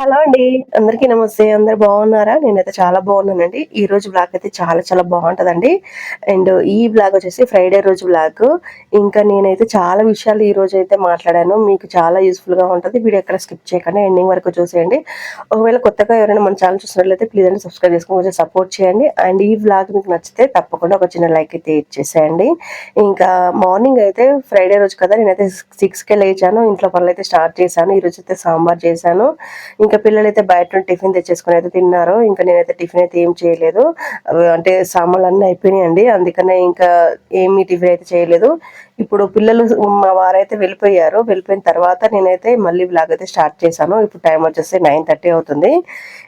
Hello అండి. అందరికీ నమస్తే. అందరు బాగున్నారా? నేనైతే చాలా బాగున్నానండి. ఈ రోజు బ్లాగ్ అయితే చాలా చాలా బాగుంటుందండి. అండ్ ఈ బ్లాగ్ వచ్చేసి ఫ్రైడే రోజు బ్లాగ్ ఇంకా నేనైతే చాలా విషయాలు ఈ రోజు అయితే మాట్లాడాను. మీకు చాలా యూస్ఫుల్గా ఉంటుంది. వీడియో ఎక్కడ స్కిప్ చేయకుండా. ఎండింగ్ వరకు చూసేయండి. ఒకవేళ కొత్తగా ఎవరైనా మన ఛానల్ చూసినట్లయితే ప్లీజ్ అండి సబ్స్క్రైబ్ చేసుకుని కొంచెం సపోర్ట్ చేయండి. అండ్ ఈ బ్లాగ్ మీకు నచ్చితే తప్పకుండా ఒక చిన్న లైక్ అయితే ఇచ్చేసేయండి ఇంకా మార్నింగ్ అయితే ఫ్రైడే రోజు కదా నేనైతే సిక్స్కే లేచాను. ఇంట్లో పనులు అయితే స్టార్ట్ చేశాను. ఈ రోజు అయితే సాంబార్ చేశాను. ఇంకా పిల్లలు అయితే బయట టిఫిన్ తెచ్చేసుకుని అయితే తిన్నారు. ఇంకా నేనైతే టిఫిన్ అయితే ఏం చేయలేదు. అంటే సామాన్లు అన్నీ అయిపోయినాయండి. అందుకనే ఇంకా ఏమీ టిఫిన్ అయితే చేయలేదు. ఇప్పుడు పిల్లలు మా వారైతే వెళ్ళిపోయారు. వెళ్ళిపోయిన తర్వాత నేనైతే మళ్ళీ బ్లాగ్ అయితే స్టార్ట్ చేశాను. ఇప్పుడు టైం వచ్చేసి నైన్ థర్టీ అవుతుంది.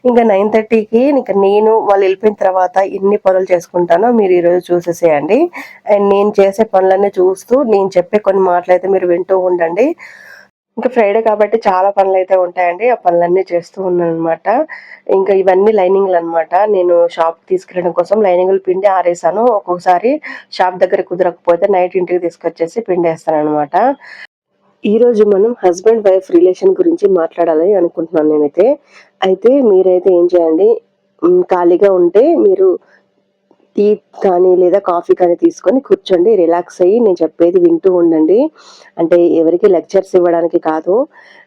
ఇంకా నైన్ థర్టీకి ఇంకా నేను వాళ్ళు వెళ్ళిపోయిన తర్వాత ఎన్ని పనులు చేసుకుంటానో మీరు ఈరోజు చూసేసేయండి. అండ్ నేను చేసే పనులన్నీ చూస్తూ నేను చెప్పే కొన్ని మాటలు అయితే మీరు వింటూ ఉండండి. ఇంకా ఫ్రైడే కాబట్టి చాలా పనులు అయితే ఉంటాయండి. ఆ పనులన్నీ చేస్తూ ఉన్నాను అనమాట ఇంకా ఇవన్నీ లైనింగ్లు అనమాట నేను షాప్ తీసుకెళ్ళడం కోసం లైనింగ్లు పిండి ఆరేసాను. ఒక్కొక్కసారి షాప్ దగ్గర కుదరకపోతే నైట్ ఇంటికి తీసుకొచ్చేసి పిండి వేస్తాను అనమాట ఈరోజు మనం హస్బెండ్ వైఫ్ రిలేషన్ గురించి మాట్లాడాలని అనుకుంటున్నాను నేనైతే. అయితే మీరైతే ఏం చేయండి? ఖాళీగా ఉంటే మీరు టీ కానీ లేదా కాఫీ కానీ తీసుకొని కూర్చోండి రిలాక్స్ అయ్యి నేను చెప్పేది వింటూ ఉండండి. అంటే ఎవరికి లెక్చర్స్ ఇవ్వడానికి కాదు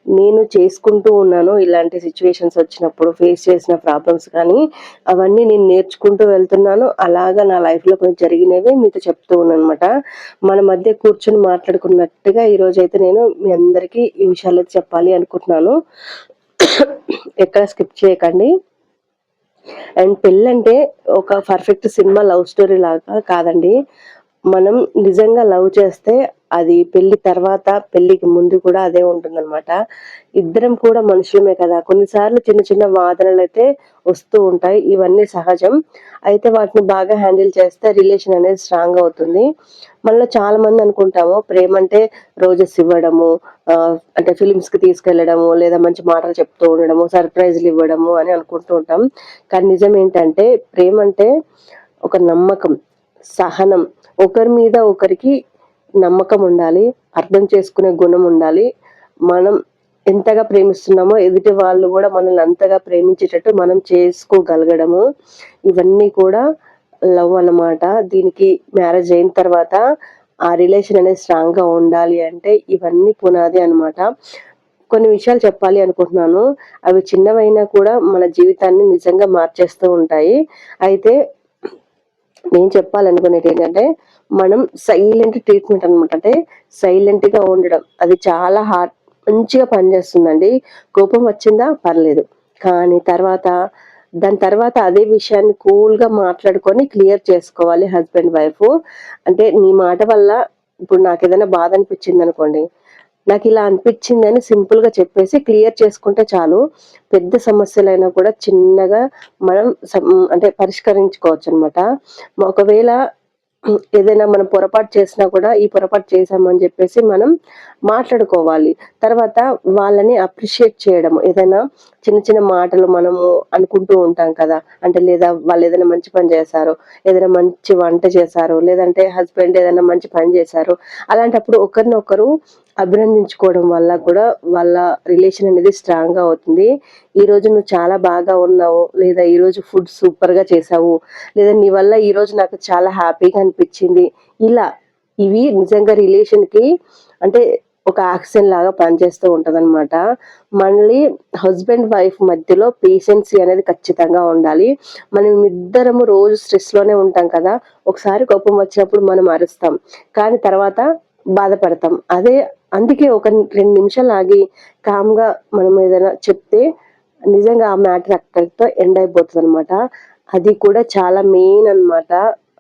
నేను చేసుకుంటూ ఉన్నాను. ఇలాంటి సిచ్యువేషన్స్ వచ్చినప్పుడు ఫేస్ చేసిన ప్రాబ్లమ్స్ కానీ అవన్నీ నేను నేర్చుకుంటూ వెళ్తున్నాను. అలాగా నా లైఫ్లో కొంచెం జరిగినవి మీతో చెప్తూ ఉన్నాను అనమాట మన మధ్య కూర్చొని మాట్లాడుకున్నట్టుగా ఈరోజు అయితే నేను మీ అందరికీ ఈ విషయాలు అయితే చెప్పాలి అనుకుంటున్నాను. ఎక్కడ స్కిప్ చేయకండి. అండ్ పెళ్ళంటే ఒక పర్ఫెక్ట్ సినిమా లవ్ స్టోరీ లాగా కాదండి. మనం నిజంగా లవ్ చేస్తే అది పెళ్ళి తర్వాత పెళ్ళికి ముందు కూడా అదే ఉంటుందన్నమాట. ఇద్దరం కూడా మనుషులమే కదా. కొన్నిసార్లు చిన్న చిన్న వాదనలు అయితే వస్తూ ఉంటాయి. ఇవన్నీ సహజం. అయితే వాటిని బాగా హ్యాండిల్ చేస్తే రిలేషన్ అనేది స్ట్రాంగ్ అవుతుంది. మనలో చాలా మంది అనుకుంటాము ప్రేమ అంటే రోజెస్ ఇవ్వడము అంటే ఫిలిమ్స్కి తీసుకెళ్ళడము లేదా మంచి మాటలు చెప్తూ ఉండడము సర్ప్రైజ్లు ఇవ్వడము అని అనుకుంటూ ఉంటాం. కానీ నిజం ఏంటంటే ప్రేమ అంటే ఒక నమ్మకం సహనం. ఒకరి మీద ఒకరికి నమ్మకం ఉండాలి అర్థం చేసుకునే గుణం ఉండాలి. మనం ఎంతగా ప్రేమిస్తున్నామో ఎదుటి వాళ్ళు కూడా మనల్ని అంతగా ప్రేమించేటట్టు మనం చేసుకోగలగడము. ఇవన్నీ కూడా లవ్ అన్నమాట. దీనికి మ్యారేజ్ అయిన తర్వాత ఆ రిలేషన్ అనేది స్ట్రాంగ్గా ఉండాలి అంటే ఇవన్నీ పునాది అన్నమాట. కొన్ని విషయాలు చెప్పాలి అనుకుంటున్నాను. అవి చిన్నవైనా కూడా మన జీవితాన్ని నిజంగా మార్చేస్తూ ఉంటాయి. అయితే నేను చెప్పాలనుకునేది ఏంటంటే మనం సైలెంట్ ట్రీట్మెంట్ అనమాట అంటే సైలెంట్గా ఉండడం. అది చాలా హార్డ్ మంచిగా పనిచేస్తుందండి. కోపం వచ్చిందా? పర్లేదు. కానీ తర్వాత దాని తర్వాత అదే విషయాన్ని కూల్గా మాట్లాడుకొని క్లియర్ చేసుకోవాలి హస్బెండ్ వైఫ్ అంటే నీ మాట వల్ల ఇప్పుడు నాకు ఏదైనా బాధ అనిపించింది అనుకోండి. నాకు ఇలా అనిపించింది అని సింపుల్గా చెప్పేసి క్లియర్ చేసుకుంటే చాలు. పెద్ద సమస్యలైనా కూడా చిన్నగా మనం అంటే పరిష్కరించుకోవచ్చు అనమాట ఒకవేళ ఏదైనా మనం పొరపాటు చేసినా కూడా ఈ పొరపాటు చేసామని చెప్పేసి మనం మాట్లాడుకోవాలి. తర్వాత వాళ్ళని అప్రిషియేట్ చేయడం ఏదైనా చిన్న చిన్న మాటలు మనము అనుకుంటూ ఉంటాం కదా. అంటే లేదా వాళ్ళు ఏదైనా మంచి పని చేశారు ఏదైనా మంచి వంట చేశారు లేదంటే హస్బెండ్ ఏదైనా మంచి పని చేశారు అలాంటప్పుడు ఒకరినొకరు అభినందించుకోవడం వల్ల కూడా వాళ్ళ రిలేషన్ అనేది స్ట్రాంగ్గా అవుతుంది. ఈ రోజు నువ్వు చాలా బాగా ఉన్నావు లేదా ఈ రోజు ఫుడ్ సూపర్గా చేసావు లేదా నీ వల్ల ఈ రోజు నాకు చాలా హ్యాపీగా అనిపించింది. ఇలా ఇవి నిజంగా రిలేషన్కి అంటే ఒక యాక్షన్ లాగా పనిచేస్తూ ఉంటదన్నమాట. మళ్ళీ హస్బెండ్ వైఫ్ మధ్యలో పేషెన్సీ అనేది ఖచ్చితంగా ఉండాలి. మనం ఇద్దరము రోజు స్ట్రెస్లోనే ఉంటాం కదా ఒకసారి కోపం వచ్చినప్పుడు మనం అరుస్తాం. కానీ తర్వాత బాధపడతాం. అదే అందుకే ఒక రెండు నిమిషాలు ఆగి కామ్గా మనం ఏదైనా చెప్తే నిజంగా ఆ మ్యాటర్ అక్కడితో ఎండ్ అయిపోతుంది అనమాట అది కూడా చాలా మెయిన్ అన్నమాట.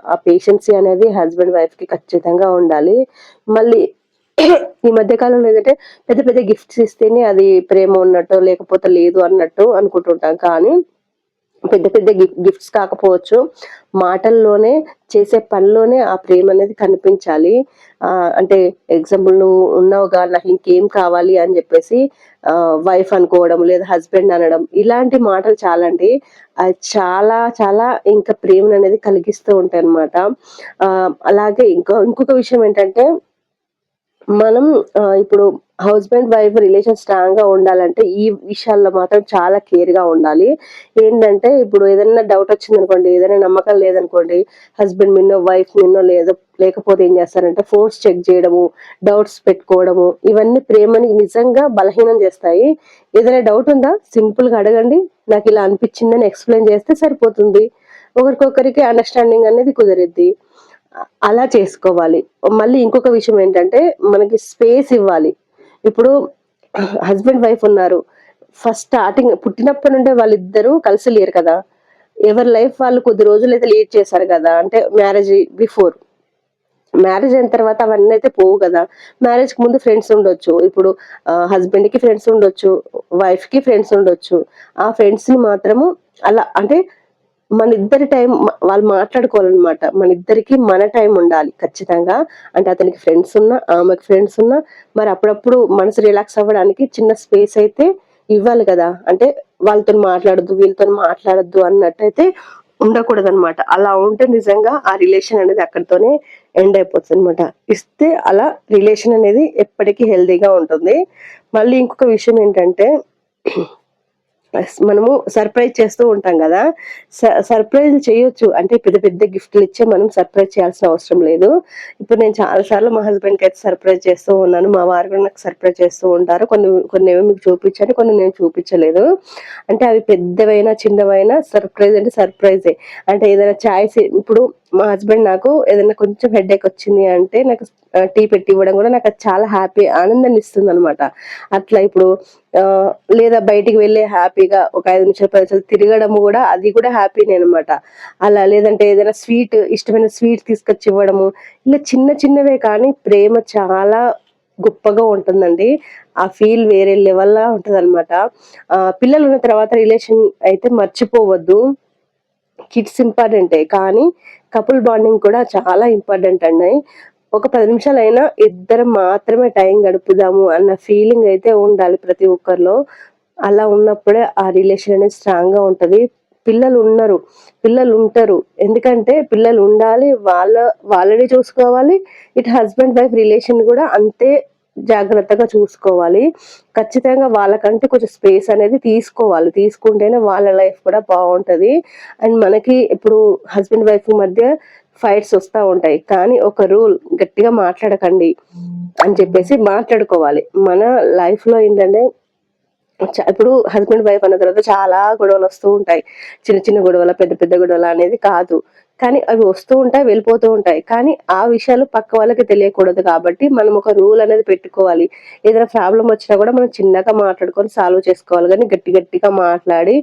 ఆ పేషెన్సీ అనేది హస్బెండ్ వైఫ్కి ఖచ్చితంగా ఉండాలి. మళ్ళీ ఈ మధ్య కాలంలో ఏంటంటే పెద్ద పెద్ద గిఫ్ట్స్ ఇస్తేనే అది ప్రేమ ఉన్నట్టు లేకపోతే లేదు అన్నట్టు అనుకుంటుంటాం. కానీ పెద్ద పెద్ద గిఫ్ట్స్ కాకపోవచ్చు. మాటల్లోనే చేసే పనిలోనే ఆ ప్రేమ అనేది కనిపించాలి. అంటే ఎగ్జాంపుల్ నువ్వు ఉన్నావుగా నాకు ఇంకేం కావాలి అని చెప్పేసి వైఫ్ అనుకోవడం లేదా హస్బెండ్ అనడం ఇలాంటి మాటలు చాలా అండి అది చాలా చాలా ఇంకా ప్రేమను అనేది కలిగిస్తూ ఉంటాయి అనమాట అలాగే ఇంకో ఇంకొక విషయం ఏంటంటే మనం ఇప్పుడు హస్బెండ్, వైఫ్ రిలేషన్ స్ట్రాంగ్‌గా ఉండాలంటే ఈ విషయాల్లో మాత్రం చాలా కేర్‌గా ఉండాలి. ఏంటంటే ఇప్పుడు ఏదైనా డౌట్ వచ్చింది అనుకోండి ఏదైనా నమ్మకం లేదనుకోండి, హస్బెండ్ మిన్నో వైఫ్ మిన్నో లేదో లేకపోతే ఏం చేస్తారంటే ఫోన్స్ చెక్ చేయడము, డౌట్స్ పెట్టుకోవడము, ఇవన్నీ ప్రేమని నిజంగా బలహీనం చేస్తాయి. ఏదైనా డౌట్ ఉందా? సింపుల్‌గా అడగండి. నాకు ఇలా అనిపించిందని ఎక్స్‌ప్లెయిన్ చేస్తే సరిపోతుంది. ఒకరికొకరికి అండర్‌స్టాండింగ్ అనేది కుదిరిద్ది. అలా చేసుకోవాలి. మళ్ళీ ఇంకొక విషయం ఏంటంటే మనకి స్పేస్ ఇవ్వాలి. ఇప్పుడు హస్బెండ్, వైఫ్ ఉన్నారు. ఫస్ట్ స్టార్టింగ్ పుట్టినప్పటి నుండే వాళ్ళిద్దరూ కలిసి లేరు కదా! ఎవరి లైఫ్ వాళ్ళు కొద్ది రోజులు అయితే లీడ్ చేశారు కదా! అంటే మ్యారేజ్ బిఫోర్. మ్యారేజ్ అయిన తర్వాత అవన్నీ అయితే పోవు కదా! మ్యారేజ్‌కి ముందు ఫ్రెండ్స్ ఉండొచ్చు. ఇప్పుడు హస్బెండ్‌కి ఫ్రెండ్స్ ఉండొచ్చు. వైఫ్‌కి ఫ్రెండ్స్ ఉండొచ్చు. ఆ ఫ్రెండ్స్‌ని మాత్రము అలా అంటే మన ఇద్దరి టైం వాళ్ళు మాట్లాడుకోవాలన్నమాట మన ఇద్దరికి మన టైం ఉండాలి ఖచ్చితంగా. అంటే అతనికి ఫ్రెండ్స్ ఉన్నా, ఆమెకి ఫ్రెండ్స్ ఉన్నా మరి అప్పుడప్పుడు మనసు రిలాక్స్ అవ్వడానికి చిన్న స్పేస్ అయితే ఇవ్వాలి కదా! అంటే వాళ్ళతోని మాట్లాడద్దు వీళ్ళతోని మాట్లాడొద్దు అన్నట్టయితే ఉండకూడదు అనమాట అలా ఉంటే నిజంగా ఆ రిలేషన్ అనేది అక్కడితోనే ఎండ్ అయిపోతదనమాట. ఇస్తే అలా రిలేషన్ అనేది ఎప్పటికీ హెల్తీగా ఉంటుంది. మళ్ళీ ఇంకొక విషయం ఏంటంటే మనము సర్ప్రైజ్ చేస్తూ ఉంటాం కదా స సర్ప్రైజ్ చేయొచ్చు. అంటే పెద్ద పెద్ద గిఫ్ట్‌లు ఇచ్చే మనం సర్ప్రైజ్ చేయాల్సిన అవసరం లేదు. ఇప్పుడు నేను చాలా సార్లు మా హస్బెండ్‌కయితే సర్ప్రైజ్ చేస్తూ ఉన్నాను. మా వారు కూడా నాకు సర్ప్రైజ్ చేస్తూ ఉంటారు. కొన్ని కొన్నేమో మీకు చూపించాను. కొన్ని నేను చూపించలేదు. అంటే అవి పెద్దవైనా, చిన్నవైనా సర్ప్రైజ్ అంటే సర్ప్రైజే. అంటే ఏదైనా చాయ్స్ ఇప్పుడు మా హస్బెండ్ నాకు ఏదైనా కొంచెం హెడేక్ వచ్చింది అంటే నాకు టీ పెట్టి ఇవ్వడం కూడా నాకు అది చాలా హ్యాపీ ఆనందాన్ని ఇస్తుంది అనమాట అట్లా ఇప్పుడు లేదా బయటికి వెళ్ళి హ్యాపీగా ఒక ఐదు నిమిషాలు, పది నిమిషాలు తిరగడం కూడా అది కూడా హ్యాపీనే అనమాట. అలా లేదంటే ఏదైనా స్వీట్ ఇష్టమైన స్వీట్ తీసుకొచ్చి ఇవ్వడము. ఇలా చిన్న చిన్నవే కానీ ప్రేమ చాలా గొప్పగా ఉంటుందండి. ఆ ఫీల్ వేరే లెవెల్‌లా అనమాట పిల్లలు ఉన్న తర్వాత రిలేషన్ అయితే మర్చిపోవద్దు. కిడ్స్ ఇంపార్టెంటే. కానీ కపుల్ బాండింగ్ కూడా చాలా ఇంపార్టెంట్ అండి. ఒక పది నిమిషాలు అయినా ఇద్దరు మాత్రమే టైం గడుపుదాము అన్న ఫీలింగ్ అయితే ఉండాలి ప్రతి ఒక్కరిలో. అలా ఉన్నప్పుడే ఆ రిలేషన్ అనేది స్ట్రాంగ్‌గా ఉంటది. పిల్లలు ఉన్నరు. పిల్లలుంటరు. ఎందుకంటే పిల్లలు ఉండాలి. వాళ్ళ వాళ్ళని చూసుకోవాలి. ఇటు హస్బెండ్, వైఫ్ రిలేషన్ కూడా అంతే జాగ్రత్తగా చూసుకోవాలి. ఖచ్చితంగా వాళ్ళకంటే కొంచెం స్పేస్ అనేది తీసుకోవాలి. తీసుకుంటేనే వాళ్ళ లైఫ్ కూడా బాగుంటుంది అండ్ మనకి ఇప్పుడు హస్బెండ్, వైఫ్ మధ్య ఫైట్స్ వస్తూ ఉంటాయి. కానీ ఒక రూల్ గట్టిగా మాట్లాడకండి అని చెప్పేసి మాట్లాడుకోవాలి. మన లైఫ్‌లో ఏంటంటే చ ఇప్పుడు హస్బెండ్, వైఫ్ అన్న తర్వాత చాలా గొడవలొస్తూ ఉంటాయి. చిన్న చిన్న గొడవల, పెద్ద పెద్ద గొడవల అనేది కాదు. కానీ అవి వస్తూ ఉంటాయి, వెళ్ళిపోతూ ఉంటాయి. కానీ ఆ విషయాలు పక్క వాళ్ళకి తెలియకూడదు కాబట్టి మనం ఒక రూల్ అనేది పెట్టుకోవాలి. ఏదైనా ప్రాబ్లమ్ వచ్చినా కూడా మనం చిన్నగా మాట్లాడుకొని సాల్వ్ చేసుకోవాలి కానీ గట్టి గట్టిగా మాట్లాడి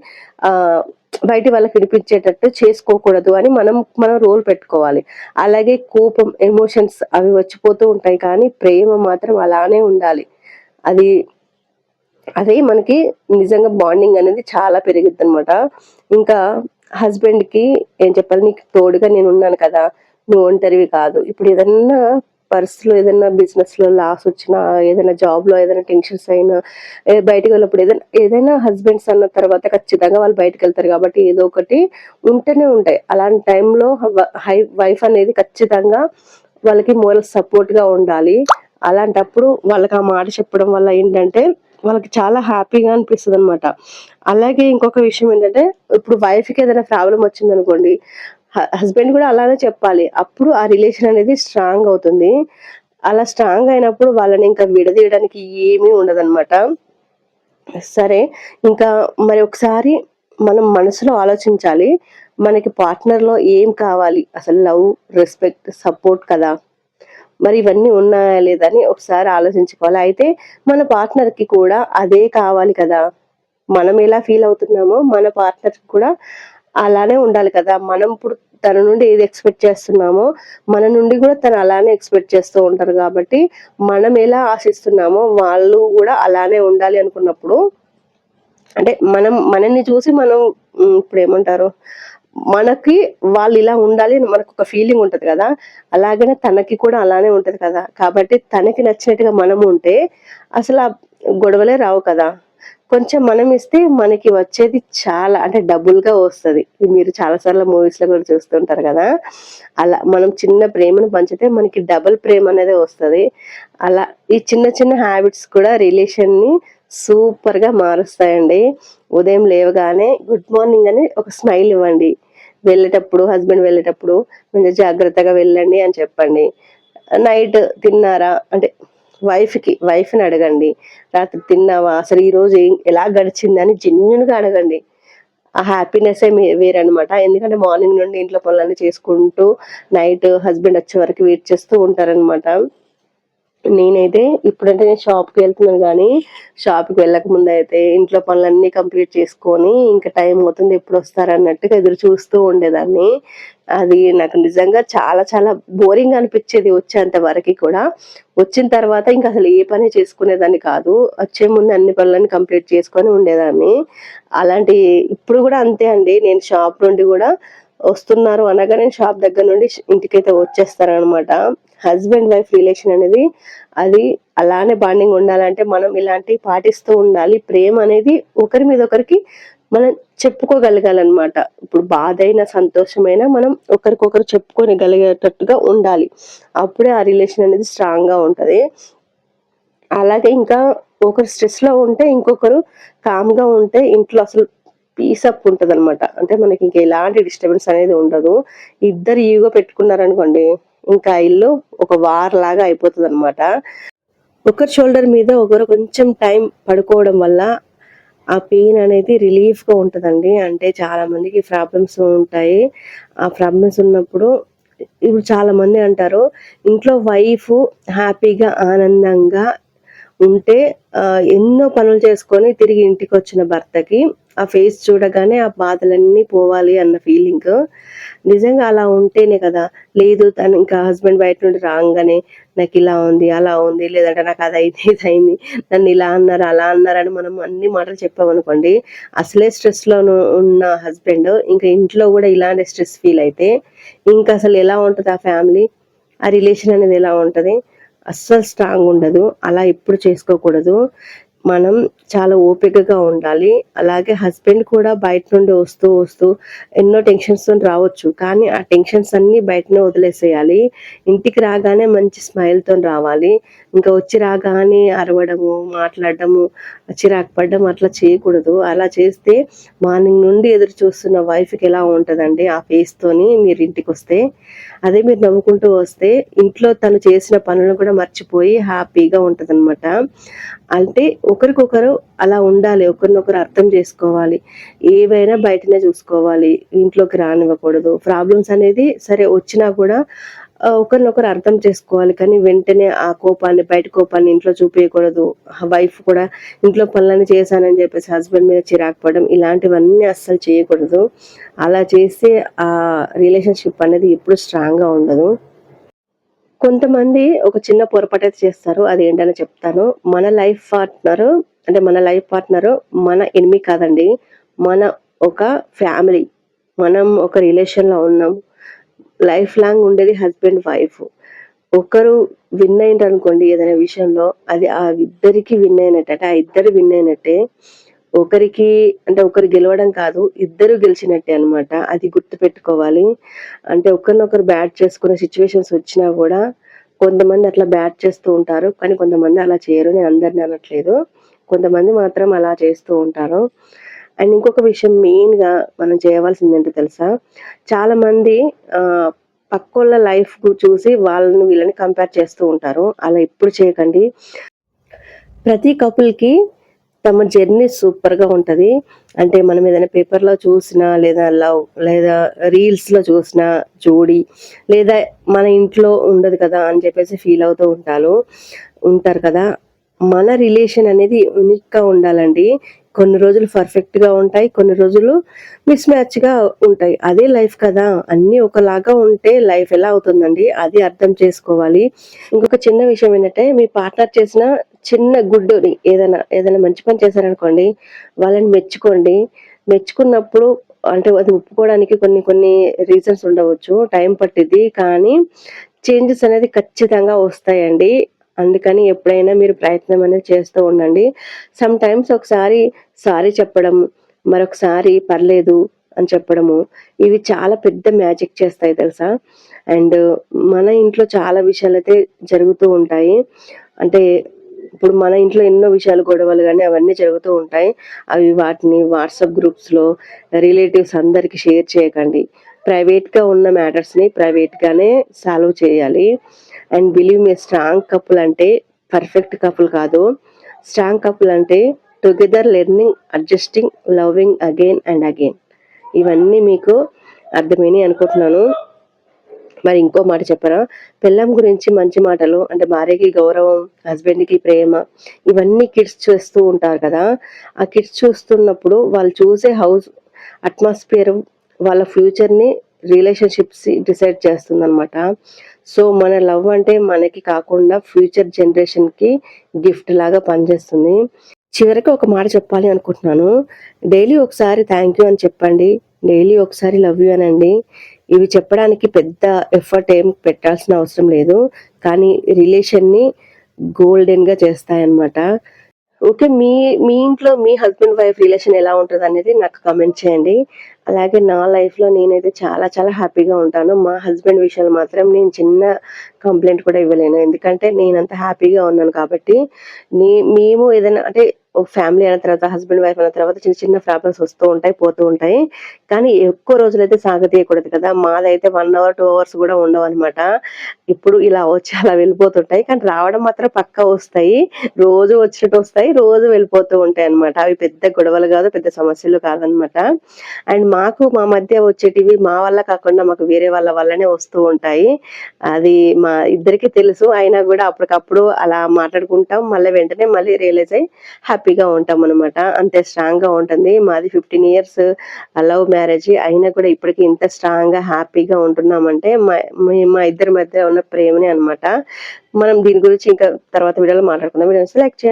ఆహ్, బయటి వాళ్ళకి వినిపించేటట్టు చేసుకోకూడదు అని మనం మనం రోల్ పెట్టుకోవాలి. అలాగే కోపం, ఎమోషన్స్ అవి వచ్చిపోతూ ఉంటాయి. కానీ ప్రేమ మాత్రం అలానే ఉండాలి. అది అదే మనకి నిజంగా బాండింగ్ అనేది చాలా పెరిగిద్దనమాట. ఇంకా హస్బెండ్‌కి ఏం చెప్పాలి నీకు తోడుగా నేను ఉన్నాను కదా! నువ్వు ఒంటరివి కాదు. ఇప్పుడు ఏదన్నా పర్స్‌లో ఏదన్నా బిజినెస్‌లో లాస్ వచ్చినా, ఏదైనా జాబ్‌లో ఏదైనా టెన్షన్స్ అయినా, బయటకు వెళ్ళినప్పుడు ఏదైనా ఏదైనా హస్బెండ్స్ అన్న తర్వాత ఖచ్చితంగా వాళ్ళు బయటికెళ్తారు కాబట్టి ఏదో ఒకటి ఉంటూనే ఉంటాయి. అలాంటి టైంలో వ హై వైఫ్ అనేది ఖచ్చితంగా వాళ్ళకి మోరల్ సపోర్ట్‌గా ఉండాలి. అలాంటప్పుడు వాళ్ళకి ఆ మాట చెప్పడం వల్ల ఏంటంటే వాళ్ళకి చాలా హ్యాపీగా అనిపిస్తుంది అనమాట అలాగే ఇంకొక విషయం ఏంటంటే ఇప్పుడు వైఫ్‌కి ఏదైనా ప్రాబ్లం వచ్చిందనుకోండి, హ హస్బెండ్ కూడా అలానే చెప్పాలి. అప్పుడు ఆ రిలేషన్ అనేది స్ట్రాంగ్ అవుతుంది. అలా స్ట్రాంగ్ అయినప్పుడు వాళ్ళని ఇంకా విడదీయడానికి ఏమీ ఉండదనమాట. సరే ఇంకా మరి ఒకసారి మనం మనసులో ఆలోచించాలి. మనకి పార్ట్నర్‌లో ఏం కావాలి? అసలు లవ్, రెస్పెక్ట్, సపోర్ట్ కదా! మరి ఇవన్నీ ఉన్నాయా లేదని ఒకసారి ఆలోచించుకోవాలి. అయితే మన పార్ట్నర్‌కి కూడా అదే కావాలి కదా! మనం ఎలా ఫీల్ అవుతున్నామో మన పార్ట్నర్‌కి కూడా అలానే ఉండాలి కదా! మనం ఇప్పుడు తన నుండి ఏది ఎక్స్‌పెక్ట్ చేస్తున్నామో మన నుండి కూడా తను అలానే ఎక్స్‌పెక్ట్ చేస్తూ ఉంటారు కాబట్టి మనం ఎలా ఆశిస్తున్నామో వాళ్ళు కూడా అలానే ఉండాలి అనుకున్నప్పుడు అంటే మనం మనల్ని చూసి మనం ఇప్పుడు ఏమంటారు మనకి వాళ్ళు ఇలా ఉండాలి అని ఒక ఫీలింగ్ ఉంటుంది కదా! అలాగనే తనకి కూడా అలానే ఉంటుంది కదా! కాబట్టి తనకి నచ్చినట్టుగా మనము ఉంటే అసలు ఆ గొడవలే రావు కదా! కొంచెం మనం ఇస్తే మనకి వచ్చేది చాలా అంటే డబుల్గా వస్తుంది మీరు చాలాసార్లు మూవీస్లో కూడా చూస్తుంటారు కదా అలా మనం చిన్న ప్రేమను పంచితే మనకి డబుల్ ప్రేమ అనేది వస్తుంది అలా ఈ చిన్న చిన్న హ్యాబిట్స్ కూడా రిలేషన్ని సూపర్గా మారుస్తాయండి. ఉదయం లేవగానే గుడ్ మార్నింగ్ అని ఒక స్మైల్ ఇవ్వండి. వెళ్ళేటప్పుడు హస్బెండ్ వెళ్ళేటప్పుడు కొంచెం జాగ్రత్తగా వెళ్ళండి అని చెప్పండి. నైట్ తిన్నారా? అంటే వైఫ్కి వైఫ్ని అడగండి. రాత్రి తిన్నావా? అసలు ఈరోజు ఏం ఎలా గడిచిందని జెన్యున్గా అడగండి. ఆ హ్యాపీనెస్ వేరనమాట ఎందుకంటే మార్నింగ్ నుండి ఇంట్లో పనులన్నీ చేసుకుంటూ నైట్ హస్బెండ్ వచ్చే వరకు వెయిట్ చేస్తూ ఉంటారనమాట నేనైతే ఇప్పుడంటే నేను షాప్కి వెళ్తున్నాను కానీ షాప్కి వెళ్ళక ముందు అయితే ఇంట్లో పనులన్నీ కంప్లీట్ చేసుకొని ఇంకా టైం అవుతుంది ఎప్పుడు వస్తారన్నట్టుగా ఎదురు చూస్తూ ఉండేదాన్ని. అది నాకు నిజంగా చాలా చాలా బోరింగ్ అనిపించేది వచ్చేంత వరకు కూడా. వచ్చిన తర్వాత ఇంకా అసలు ఏ పని చేసుకునేదాన్ని కాదు. వచ్చే ముందు అన్ని పనులన్నీ కంప్లీట్ చేసుకొని ఉండేదాన్ని. అలాంటి ఇప్పుడు కూడా అంతే అండి. నేను షాప్ నుండి కూడా వస్తున్నారు అనగా నేను షాప్ దగ్గర నుండి ఇంటికైతే వచ్చేస్తారనమాట. హస్బెండ్ వైఫ్ రిలేషన్ అనేది అది అలానే బాండింగ్ ఉండాలంటే మనం ఇలాంటివి పాటిస్తూ ఉండాలి. ప్రేమ అనేది ఒకరి మీద ఒకరికి మనం చెప్పుకోగలగాలన్నమాట. ఇప్పుడు బాధ అయినా సంతోషమైనా మనం ఒకరికొకరు చెప్పుకోగలిగేటట్టుగా ఉండాలి. అప్పుడే ఆ రిలేషన్ అనేది స్ట్రాంగ్గా ఉంటది. అలాగే ఇంకా ఒకరు స్ట్రెస్లో ఉంటే ఇంకొకరు కామ్గా ఉంటే ఇంట్లో అసలు పీస్ అప్ ఉంటుంది అనమాట అంటే మనకి ఇంకా ఎలాంటి డిస్టర్బెన్స్ అనేది ఉండదు. ఇద్దరు ఈగో పెట్టుకున్నారనుకోండి ఇంకా ఇల్లు ఒక వార్ లాగా అయిపోతుంది అనమాట ఒకరి షోల్డర్ మీద ఒకరు కొంచెం టైం పడుకోవడం వల్ల ఆ పెయిన్ అనేది రిలీఫ్గా ఉంటుందండి. అంటే చాలామందికి ప్రాబ్లమ్స్ ఉంటాయి. ఆ ప్రాబ్లమ్స్ ఉన్నప్పుడు ఇప్పుడు చాలా మంది అంటారు ఇంట్లో వైఫ్ హ్యాపీగా ఆనందంగా ఉంటే ఎన్నో పనులు చేసుకొని తిరిగి ఇంటికి వచ్చిన భర్తకి ఆ ఫేస్ చూడగానే ఆ బాధలన్నీ పోవాలి అన్న ఫీలింగ్. నిజంగా అలా ఉంటేనే కదా లేదు తను ఇంకా హస్బెండ్ బయట నుండి రాగానే నాకు ఇలా ఉంది అలా ఉంది లేదంటే నాకు అది అయింది ఇది అయింది నన్ను ఇలా అన్నారు అలా అన్నారు అని మనం అన్ని మాటలు చెప్పామనుకోండి అసలే స్ట్రెస్లో ఉన్న హస్బెండ్ ఇంకా ఇంట్లో కూడా ఇలాంటి స్ట్రెస్ ఫీల్ అయితే ఇంకా అసలు ఎలా ఉంటుంది ఆ ఫ్యామిలీ? ఆ రిలేషన్ అనేది ఎలా ఉంటుంది? అస్సలు స్ట్రాంగ్ ఉండదు. అలా ఎప్పుడు చేసుకోకూడదు. మనం చాలా ఓపికగా ఉండాలి. అలాగే హస్బెండ్ కూడా బయట నుండి వస్తూ వస్తూ ఎన్నో టెన్షన్స్ రావచ్చు. కానీ ఆ టెన్షన్స్ అన్ని బయటనే వదిలేసేయాలి. ఇంటికి రాగానే మంచి స్మైల్తో రావాలి. ఇంకా వచ్చి రాగానే అరవడము మాట్లాడడము చిరాకు పడడం అట్లా చేయకూడదు. అలా చేస్తే మార్నింగ్ నుండి ఎదురు చూస్తున్న వైఫ్కి ఎలా ఉంటుందండి ఆ ఫేస్తోని మీరు ఇంటికి వస్తే అదే మీరు నవ్వుకుంటూ వస్తే ఇంట్లో తను చేసిన పనులను కూడా మర్చిపోయి హ్యాపీగా ఉంటదన్నమాట. అంటే ఒకరికొకరు అలా ఉండాలి ఒకరినొకరు అర్థం చేసుకోవాలి. ఏవైనా బయటనే చూసుకోవాలి ఇంట్లోకి రానివ్వకూడదు. ప్రాబ్లమ్స్ అనేది సరే వచ్చినా కూడా ఒకరినొకరు అర్థం చేసుకోవాలి. కానీ వెంటనే ఆ కోపాన్ని బయట కోపాన్ని ఇంట్లో చూపించకూడదు వైఫ్ కూడా ఇంట్లో పనులన్నీ చేశానని చెప్పేసి హస్బెండ్ మీద చిరాకు పడడం ఇలాంటివన్నీ అస్సలు చేయకూడదు. అలా చేస్తే ఆ రిలేషన్షిప్ అనేది ఎప్పుడు స్ట్రాంగ్గా ఉండదు. కొంతమంది ఒక చిన్న పొరపాటు అయితే చేస్తారు. అది ఏంటని చెప్తాను. మన లైఫ్ పార్ట్నర్ అంటే మన లైఫ్ పార్ట్నర్ మన ఎనిమి కాదండి. మన ఒక ఫ్యామిలీ మనం ఒక రిలేషన్లో ఉన్నాం. లైఫ్ లాంగ్ ఉండేది హస్బెండ్ వైఫ్. ఒకరు విన్ అయింది అనుకోండి ఏదైనా విషయంలో అది ఆ ఇద్దరికి విన్ అయినట్టు అంటే ఆ ఇద్దరు విన్ అయినట్టే. ఒకరికి అంటే ఒకరు గెలవడం కాదు ఇద్దరు గెలిచినట్టే అన్నమాట. అది గుర్తు పెట్టుకోవాలి అంటే ఒకరినొకరు బ్యాట్ చేసుకునే సిచ్యువేషన్స్ వచ్చినా కూడా కొంతమంది అట్లా బ్యాట్ చేస్తూ ఉంటారు కానీ కొంతమంది అలా చేయరు. నేను అందరిని అనట్లేదు. కొంతమంది మాత్రం అలా చేస్తూ ఉంటారు. అండ్ ఇంకొక విషయం మెయిన్గా మనం చేయవలసింది ఏంటో తెలుసా? చాలా మంది పక్కోళ్ళ లైఫ్ చూసి వాళ్ళని వీళ్ళని కంపేర్ చేస్తూ ఉంటారు. అలా ఎప్పుడు చేయకండి. ప్రతి కపుల్కి తమ జర్నీ సూపర్గా అంటే మనం ఏదైనా పేపర్లో చూసినా లేదా లవ్ లేదా రీల్స్లో చూసినా జోడి లేదా మన ఇంట్లో ఉండదు కదా అని చెప్పేసి ఫీల్ అవుతూ ఉంటారు ఉంటారు కదా. మన రిలేషన్ అనేది యూనిక్గా ఉండాలండి. కొన్ని రోజులు పర్ఫెక్ట్గా ఉంటాయి కొన్ని రోజులు మిస్ మ్యాచ్గా ఉంటాయి. అదే లైఫ్ కదా. అన్నీ ఒకలాగా ఉంటే లైఫ్ ఎలా అవుతుందండి? అది అర్థం చేసుకోవాలి. ఇంకొక చిన్న విషయం ఏంటంటే మీ పార్ట్నర్ చేసిన చిన్న గుడ్డుని ఏదైనా ఏదైనా మంచి పని చేశారనుకోండి వాళ్ళని మెచ్చుకోండి. మెచ్చుకున్నప్పుడు అంటే అది ఒప్పుకోవడానికి కొన్ని కొన్ని రీజన్స్ ఉండవచ్చు. టైం పట్టిద్ది. కానీ చేంజెస్ అనేది ఖచ్చితంగా వస్తాయండి. అందుకని ఎప్పుడైనా మీరు ప్రయత్నం అనేది చేస్తూ ఉండండి. సమ్ టైమ్స్ ఒకసారి సారీ చెప్పడం మరొకసారి పర్లేదు అని చెప్పడము ఇవి చాలా పెద్ద మ్యాజిక్ చేస్తాయి తెలుసా? అండ్ మన ఇంట్లో చాలా విషయాలు అయితే జరుగుతూ ఉంటాయి. అంటే ఇప్పుడు మన ఇంట్లో ఎన్నో విషయాలు గొడవలు కానీ అవన్నీ జరుగుతూ ఉంటాయి. అవి వాటిని వాట్సాప్ గ్రూప్స్లో రిలేటివ్స్ అందరికి షేర్ చేయకండి. ప్రైవేట్గా ఉన్న మ్యాటర్స్ని ప్రైవేట్గానే సాల్వ్ చేయాలి. And believe me strong couple అంటే పర్ఫెక్ట్ కపుల్ కాదు. స్ట్రాంగ్ కపుల్ అంటే together learning adjusting loving again and again ఇవన్నీ మీకు అర్థమైనవి అనుకుంటున్నాను. మరి ఇంకో మాట చెప్పరా పిల్లం గురించి మంచి మాటలు అంటే భార్యకి గౌరవం హస్బెండ్కి ప్రేమ ఇవన్నీ కిడ్స్ చూస్తూ ఉంటారు కదా. ఆ కిడ్స్ చూస్తున్నప్పుడు వాళ్ళు చూసే హౌస్ అట్మాస్ఫియర్ వాళ్ళ ఫ్యూచర్ని రిలేషన్షిప్స్ డిసైడ్ చేస్తుంది అనమాట సో మన లవ్ అంటే మనకి కాకుండా ఫ్యూచర్ జనరేషన్కి గిఫ్ట్ లాగా పనిచేస్తుంది. చివరికి ఒక మాట చెప్పాలి అనుకుంటున్నాను. డైలీ ఒకసారి థ్యాంక్ యూ అని చెప్పండి. డైలీ ఒకసారి లవ్ యూ అనండి. ఇవి చెప్పడానికి పెద్ద ఎఫర్ట్ ఏం పెట్టాల్సిన అవసరం లేదు. కానీ రిలేషన్ని గోల్డెన్గా చేస్తాయన్నమాట. ఓకే మీ మీ ఇంట్లో మీ హస్బెండ్ వైఫ్ రిలేషన్ ఎలా ఉంటుంది అనేది నాకు కమెంట్ చేయండి. అలాగే నా లైఫ్లో నేనైతే చాలా చాలా హ్యాపీగా ఉంటాను. మా హస్బెండ్ విషయాలు మాత్రం నేను చిన్న కంప్లైంట్ కూడా ఇవ్వలేను. ఎందుకంటే నేనంత హ్యాపీగా ఉన్నాను కాబట్టి నీ మేము ఏదైనా అంటే ఒక ఫ్యామిలీ అయిన తర్వాత హస్బెండ్ వైఫ్ అయిన తర్వాత చిన్న చిన్న ప్రాబ్లమ్స్ వస్తూ ఉంటాయి పోతూ ఉంటాయి. కానీ ఎక్కువ రోజులైతే సాగతీయకూడదు కదా. మాదైతే వన్ అవర్ టూ అవర్స్ కూడా ఉండవు అనమాట ఇప్పుడు ఇలా వచ్చి అలా వెళ్ళిపోతుంటాయి. కానీ రావడం మాత్రం పక్కా వస్తాయి. రోజు వచ్చినట్టు వస్తాయి రోజు వెళ్ళిపోతూ ఉంటాయి అనమాట అవి పెద్ద గొడవలు కాదు పెద్ద సమస్యలు కాదనమాట అండ్ మాకు మా మధ్య వచ్చేటివి మా వల్ల కాకుండా మాకు వేరే వాళ్ళ వల్లనే వస్తూ ఉంటాయి. అది మా ఇద్దరికి తెలుసు. అయినా కూడా అప్పటికప్పుడు అలా మాట్లాడుకుంటాం. మళ్ళీ వెంటనే మళ్ళీ రియలైజ్ అయ్యి హ్యాపీగా ఉంటాం అనమాట అంతే స్ట్రాంగ్గా ఉంటుంది. మాది ఫిఫ్టీన్ ఇయర్స్ లవ్ మ్యారేజ్ అయినా కూడా ఇప్పటికీ ఇంత స్ట్రాంగ్గా హ్యాపీగా ఉంటున్నామంటే మా మా ఇద్దరి మధ్య ఉన్న ప్రేమని అన్నమాట. మనం దీని గురించి ఇంకా తర్వాత వీడియోలో మాట్లాడుకుందాం. వీడియోస్ లైక్ చేయండి.